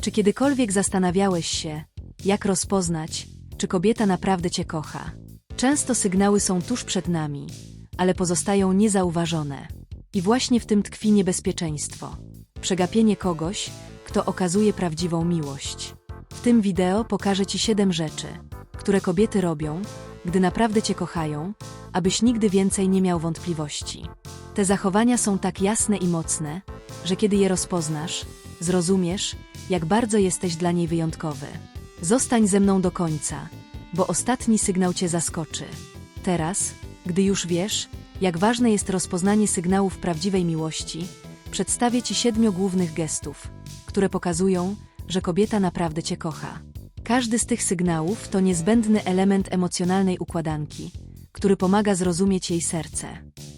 Czy kiedykolwiek zastanawiałeś się, jak rozpoznać, czy kobieta naprawdę cię kocha? Często sygnały są tuż przed nami, ale pozostają niezauważone. I właśnie w tym tkwi niebezpieczeństwo. Przegapienie kogoś, kto okazuje prawdziwą miłość. W tym wideo pokażę Ci siedem rzeczy, które kobiety robią, gdy naprawdę Cię kochają, abyś nigdy więcej nie miał wątpliwości. Te zachowania są tak jasne i mocne, że kiedy je rozpoznasz, zrozumiesz, jak bardzo jesteś dla niej wyjątkowy. Zostań ze mną do końca, bo ostatni sygnał Cię zaskoczy. Teraz, gdy już wiesz, jak ważne jest rozpoznanie sygnałów prawdziwej miłości, przedstawię Ci siedmiu głównych gestów, które pokazują, że kobieta naprawdę Cię kocha. Każdy z tych sygnałów to niezbędny element emocjonalnej układanki, który pomaga zrozumieć jej serce.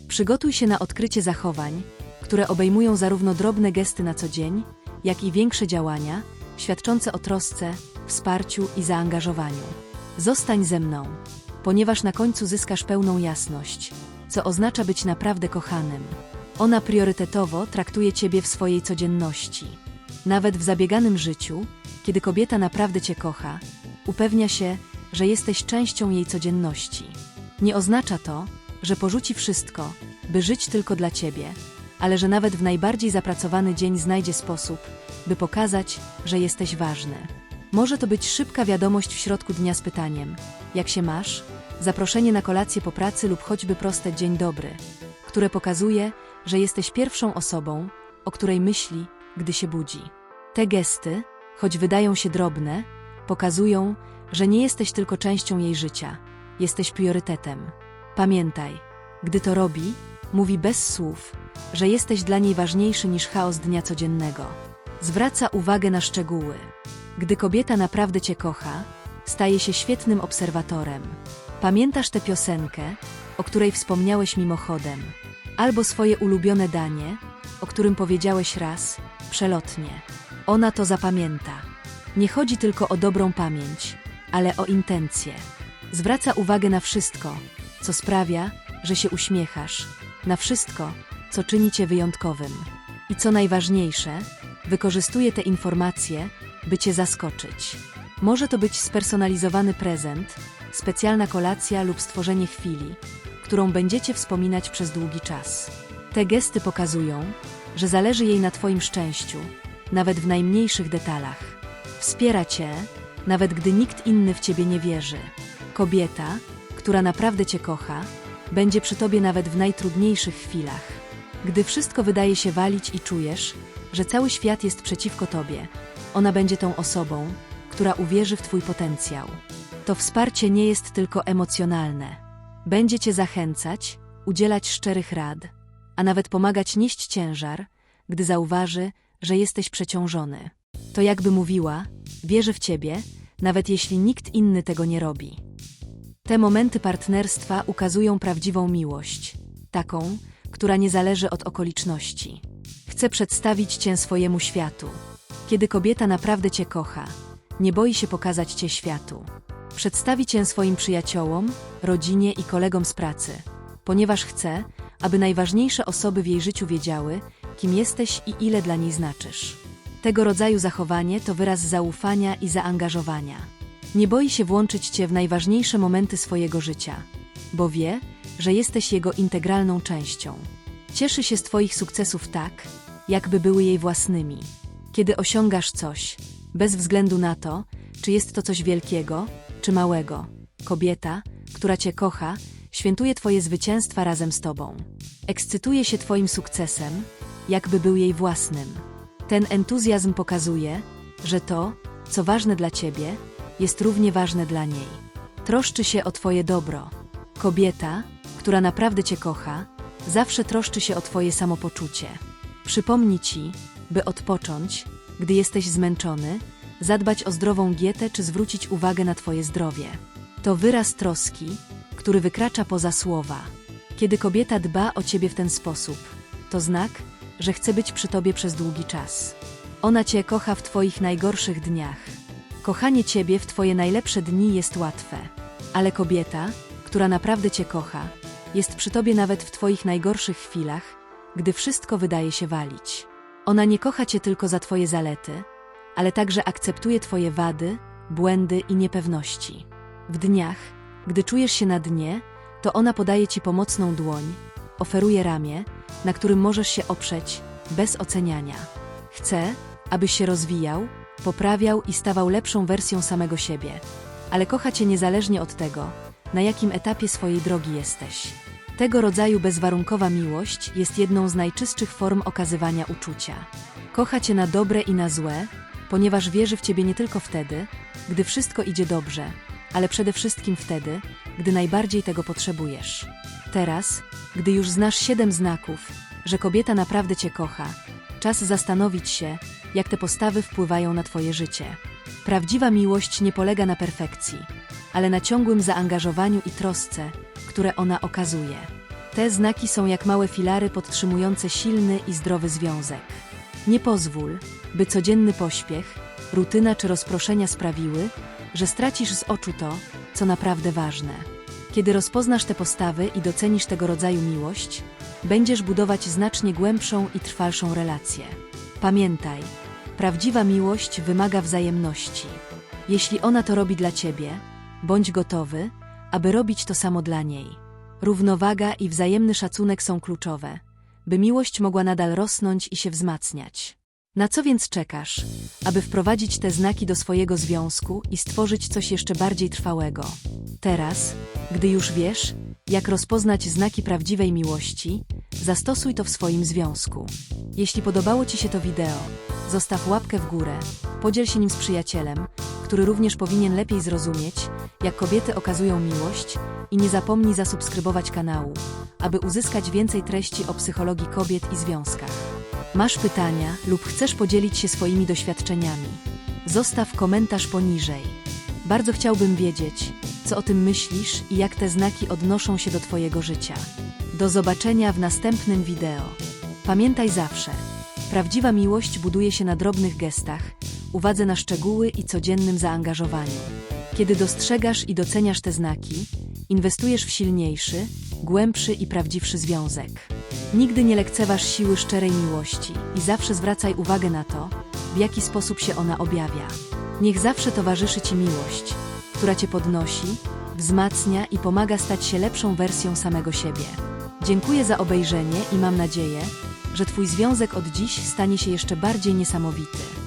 Przygotuj się na odkrycie zachowań, które obejmują zarówno drobne gesty na co dzień, jak i większe działania, świadczące o trosce, wsparciu i zaangażowaniu. Zostań ze mną, ponieważ na końcu zyskasz pełną jasność, co oznacza być naprawdę kochanym. Ona priorytetowo traktuje Ciebie w swojej codzienności. Nawet w zabieganym życiu, kiedy kobieta naprawdę Cię kocha, upewnia się, że jesteś częścią jej codzienności. Nie oznacza to, że porzuci wszystko, by żyć tylko dla Ciebie, ale że nawet w najbardziej zapracowany dzień znajdzie sposób, by pokazać, że jesteś ważny. Może to być szybka wiadomość w środku dnia z pytaniem: Jak się masz? Zaproszenie na kolację po pracy lub choćby proste dzień dobry, które pokazuje, że jesteś pierwszą osobą, o której myśli, gdy się budzi. Te gesty, choć wydają się drobne, pokazują, że nie jesteś tylko częścią jej życia, jesteś priorytetem. Pamiętaj, gdy to robi, mówi bez słów, że jesteś dla niej ważniejszy niż chaos dnia codziennego. Zwraca uwagę na szczegóły. Gdy kobieta naprawdę cię kocha, staje się świetnym obserwatorem. Pamiętasz tę piosenkę, o której wspomniałeś mimochodem, albo swoje ulubione danie, o którym powiedziałeś raz, przelotnie. Ona to zapamięta. Nie chodzi tylko o dobrą pamięć, ale o intencje. Zwraca uwagę na wszystko, co sprawia, że się uśmiechasz, na wszystko, co czyni cię wyjątkowym. I co najważniejsze, wykorzystuje te informacje, by cię zaskoczyć. Może to być spersonalizowany prezent, specjalna kolacja lub stworzenie chwili, którą będziecie wspominać przez długi czas. Te gesty pokazują, że zależy jej na Twoim szczęściu, nawet w najmniejszych detalach. Wspiera Cię, nawet gdy nikt inny w Ciebie nie wierzy. Kobieta, która naprawdę Cię kocha, będzie przy Tobie nawet w najtrudniejszych chwilach. Gdy wszystko wydaje się walić i czujesz, że cały świat jest przeciwko Tobie, ona będzie tą osobą, która uwierzy w Twój potencjał. To wsparcie nie jest tylko emocjonalne. Będzie Cię zachęcać, udzielać szczerych rad, a nawet pomagać nieść ciężar, gdy zauważy, że jesteś przeciążony. To jakby mówiła, wierzę w Ciebie, nawet jeśli nikt inny tego nie robi. Te momenty partnerstwa ukazują prawdziwą miłość, taką, która nie zależy od okoliczności. Chcę przedstawić Cię swojemu światu. Kiedy kobieta naprawdę Cię kocha, nie boi się pokazać Cię światu. Przedstawi Cię swoim przyjaciołom, rodzinie i kolegom z pracy, ponieważ chce, aby najważniejsze osoby w jej życiu wiedziały, kim jesteś i ile dla niej znaczysz. Tego rodzaju zachowanie to wyraz zaufania i zaangażowania. Nie boi się włączyć Cię w najważniejsze momenty swojego życia, bo wie, że jesteś jego integralną częścią. Cieszy się z Twoich sukcesów tak, jakby były jej własnymi. Kiedy osiągasz coś, bez względu na to, czy jest to coś wielkiego, czy małego, kobieta, która Cię kocha, świętuje Twoje zwycięstwa razem z Tobą. Ekscytuje się Twoim sukcesem, jakby był jej własnym. Ten entuzjazm pokazuje, że to, co ważne dla Ciebie, jest równie ważne dla niej. Troszczy się o Twoje dobro. Kobieta, która naprawdę Cię kocha, zawsze troszczy się o Twoje samopoczucie. Przypomni Ci, by odpocząć, gdy jesteś zmęczony, zadbać o zdrową dietę czy zwrócić uwagę na Twoje zdrowie. To wyraz troski, który wykracza poza słowa. Kiedy kobieta dba o Ciebie w ten sposób, to znak, że chce być przy Tobie przez długi czas. Ona Cię kocha w Twoich najgorszych dniach. Kochanie Ciebie w Twoje najlepsze dni jest łatwe, ale kobieta, która naprawdę Cię kocha, jest przy Tobie nawet w Twoich najgorszych chwilach, gdy wszystko wydaje się walić. Ona nie kocha Cię tylko za Twoje zalety, ale także akceptuje Twoje wady, błędy i niepewności. W dniach, gdy czujesz się na dnie, to ona podaje Ci pomocną dłoń, oferuje ramię, na którym możesz się oprzeć, bez oceniania. Chce, abyś się rozwijał, poprawiał i stawał lepszą wersją samego siebie, ale kocha Cię niezależnie od tego, na jakim etapie swojej drogi jesteś. Tego rodzaju bezwarunkowa miłość jest jedną z najczystszych form okazywania uczucia. Kocha Cię na dobre i na złe, ponieważ wierzy w Ciebie nie tylko wtedy, gdy wszystko idzie dobrze, ale przede wszystkim wtedy, gdy najbardziej tego potrzebujesz. Teraz, gdy już znasz siedem znaków, że kobieta naprawdę Cię kocha, czas zastanowić się, jak te postawy wpływają na Twoje życie. Prawdziwa miłość nie polega na perfekcji, ale na ciągłym zaangażowaniu i trosce, które ona okazuje. Te znaki są jak małe filary podtrzymujące silny i zdrowy związek. Nie pozwól, by codzienny pośpiech, rutyna czy rozproszenia sprawiły, że stracisz z oczu to, co naprawdę ważne. Kiedy rozpoznasz te postawy i docenisz tego rodzaju miłość, będziesz budować znacznie głębszą i trwalszą relację. Pamiętaj, prawdziwa miłość wymaga wzajemności. Jeśli ona to robi dla ciebie, bądź gotowy, aby robić to samo dla niej. Równowaga i wzajemny szacunek są kluczowe, by miłość mogła nadal rosnąć i się wzmacniać. Na co więc czekasz, aby wprowadzić te znaki do swojego związku i stworzyć coś jeszcze bardziej trwałego? Teraz, gdy już wiesz, jak rozpoznać znaki prawdziwej miłości, zastosuj to w swoim związku. Jeśli podobało Ci się to wideo, zostaw łapkę w górę, podziel się nim z przyjacielem, który również powinien lepiej zrozumieć, jak kobiety okazują miłość i nie zapomnij zasubskrybować kanału, aby uzyskać więcej treści o psychologii kobiet i związkach. Masz pytania lub chcesz podzielić się swoimi doświadczeniami? Zostaw komentarz poniżej. Bardzo chciałbym wiedzieć, co o tym myślisz i jak te znaki odnoszą się do Twojego życia. Do zobaczenia w następnym wideo. Pamiętaj zawsze, prawdziwa miłość buduje się na drobnych gestach, uwadze na szczegóły i codziennym zaangażowaniu. Kiedy dostrzegasz i doceniasz te znaki, inwestujesz w silniejszy, głębszy i prawdziwszy związek. Nigdy nie lekceważ siły szczerej miłości i zawsze zwracaj uwagę na to, w jaki sposób się ona objawia. Niech zawsze towarzyszy Ci miłość, która Cię podnosi, wzmacnia i pomaga stać się lepszą wersją samego siebie. Dziękuję za obejrzenie i mam nadzieję, że Twój związek od dziś stanie się jeszcze bardziej niesamowity.